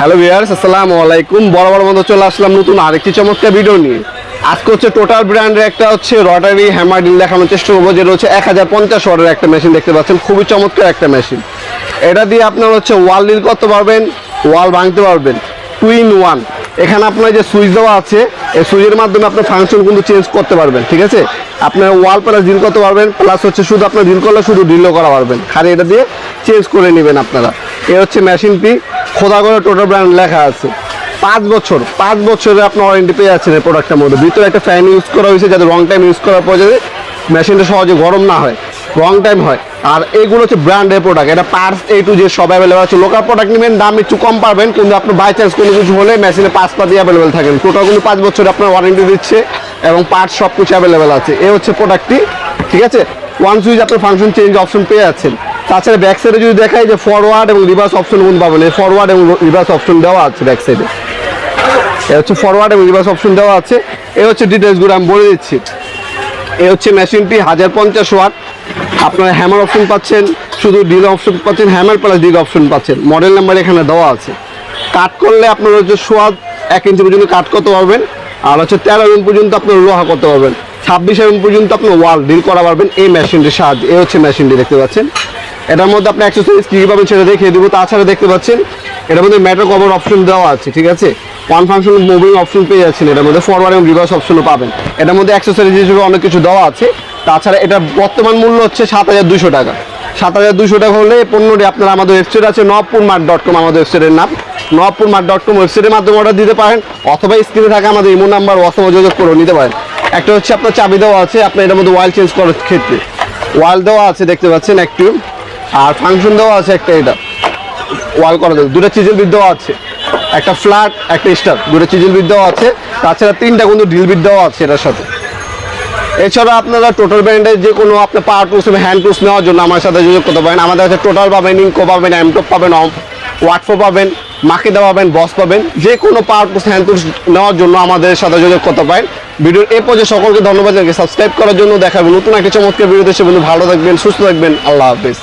Hello viewers আসসালামু আলাইকুম। বড় বড় মতো চলে আসলাম নতুন আরেকটি চমৎকার ভিডিও নিয়ে। আজকে হচ্ছে টোটাল ব্র্যান্ডের একটা হচ্ছে রটারি হ্যামার ডিল দেখানোর চেষ্টা করব, যেটা হচ্ছে এক হাজার পঞ্চাশ ওয়াটের একটা মেশিন দেখতে পাচ্ছেন। খুবই চমৎকার একটা মেশিন এটা দিয়ে আপনার হচ্ছে ওয়াল ডিল করতে পারবেন ওয়াল ভাঙতে পারবেন টু ইন ওয়ান এখানে আপনার যে সুইচ দেওয়া আছে, এই সুইচের মাধ্যমে আপনার ফাংশন কিন্তু চেঞ্জ করতে পারবেন, ঠিক আছে? আপনার ওয়াল প্লাস ডিল করতে পারবেন প্লাস হচ্ছে শুধু আপনার ডিল করলে শুধু ডিলও করা পারবেন। খালি এটা দিয়ে চেঞ্জ করে নেবেন আপনারা। এ হচ্ছে মেশিনটি খোদা করে টোটাল ব্র্যান্ড লেখা আছে। পাঁচ বছর, পাঁচ বছরে আপনার ওয়ারেন্টি পেয়ে যাচ্ছেন এই প্রোডাক্টের মধ্যে। ভিতরে একটা ফ্যান ইউজ করা হয়েছে যাতে রং টাইম ইউজ করার পর যাতে মেশিনটা সহজে গরম না হয় রং টাইম হয়। আর এইগুলো হচ্ছে ব্র্যান্ডের প্রোডাক্ট এটা পার্স এ টু যে সব অ্যাভেলেবেল আছে। লোকাল প্রোডাক্ট নেবেন, দাম একটু কম পাবেন কিন্তু আপনার বাই চান্স কোনো কিছু হলে মেশিনে পাঁচ পাতি অ্যাভেলেবেল থাকেন। টোটাল কিন্তু পাঁচ বছর আপনার ওয়ারেন্টি দিচ্ছে এবং পার্টস সব কিছু অ্যাভেলেবেল আছে। এ হচ্ছে প্রোডাক্টটি ঠিক আছে? ওয়ান সুইচ আপনার ফাংশন চেঞ্জ অপশন পেয়ে যাচ্ছেন। তাছাড়া ব্যাক সাইডে যদি দেখায় যে ফরওয়ার্ড এবং রিভার্স অপশন কিন্তু পাবেন? ফরওয়ার্ড এবং রিভার্স অপশন দেওয়া আছে ব্যাক সাইডে এ। হচ্ছে ফরওয়ার্ড এবং রিভার্স অপশন দেওয়া আছে। এ হচ্ছে ডিটেলসগুলো আমি বলে দিচ্ছি। এ হচ্ছে মেশিনটি হাজার পঞ্চাশ ওয়াট আপনারা হ্যামার অপশন পাচ্ছেন, শুধু ডিল অপশন পাচ্ছেন হ্যামার প্লাস ডিল অপশন পাচ্ছেন। মডেল নাম্বার এখানে দেওয়া আছে। কাট করলে আপনার হচ্ছে সোয়াদ এক ইঞ্চি পর্যন্ত কাট করতে পারবেন। আর হচ্ছে তেরো এম পর্যন্ত আপনার লোহা করতে পারবেন। ছাব্বিশ এম পর্যন্ত আপনার ওয়াল ডিল করা পারবেন এই মেশিনটির সাহায্যে। এই হচ্ছে মেশিনটি দেখতে পাচ্ছেন। এটার মধ্যে আপনি অ্যাক্সেসরিজ কী পাবেন সেটা দেখিয়ে দেবো। তাছাড়া দেখতে পাচ্ছেন, এটার মধ্যে ম্যাটার কভার অপশন দেওয়া আছে, ঠিক আছে? ওয়ান ফাংশন মুভিং অপশন পেয়ে যাচ্ছেন, এটার মধ্যে ফরওয়ার্ড এবং রিভার্স অপশনও পাবেন। এটার মধ্যে অ্যাক্সেসরিজ হিসেবে অনেক কিছু দেওয়া আছে। তাছাড়া এটা বর্তমান মূল্য হচ্ছে সাত হাজার দুশো টাকা। সাত হাজার দুশো টাকা হলে পণ্যটি আপনারা আমাদের ওয়েবসাইট আছে নবপুর মার্ট ডট কম আমাদের ওয়েবসাইটের নাম। নবপুর মার্ট ডট কম ওয়েবসাইটের মাধ্যমে অর্ডার দিতে পারেন, অথবা স্ক্রিনে থাকা আমাদের ইমো নাম্বার অথবা যোগাযোগ করে নিতে পারেন। একটা হচ্ছে আপনার চাবি দেওয়া আছে, আপনার এটার মধ্যে ওয়াল চেঞ্জ করার ক্ষেত্রে। ওয়াল দেওয়া আছে, দেখতে পাচ্ছেন, একটু। আর ফাংশন দেওয়া আছে একটা এটা ওয়াল করা যাবে দুটো চিজেল বিদ দেওয়া আছে, একটা ফ্ল্যাট একটা স্টার দুটো চিজেল বিদ দেওয়া আছে, তাছাড়া তিনটা কিন্তু ডিল বিদ দেওয়া আছে এটার সাথে। এছাড়া আপনারা টোটাল ব্র্যান্ডের যে কোনো আপনার পাওয়ার টুলস এবং হ্যান্ড টুলস নেওয়ার জন্য আমার সাথে যোগাযোগ করতে পারেন। আমাদের কাছে টোটাল পাবেন ইনকো পাবেন এমটপ পাবেন অম ওয়াটফো পাবেন মাকিদা পাবেন বস পাবেন, যে কোনো পাওয়ার টুলস হ্যান্ড টুলস নেওয়ার জন্য আমাদের সাথে যোগাযোগ করতে পারেন। ভিডিওর এ পর্যন্ত সকলকে ধন্যবাদ জানাই সাবস্ক্রাইব করার জন্য দেখাবেন নতুন একটা চমৎকার ভিডিও দেশে বন্ধু ভালো থাকবেন, সুস্থ থাকবেন, আল্লাহ হাফিজ।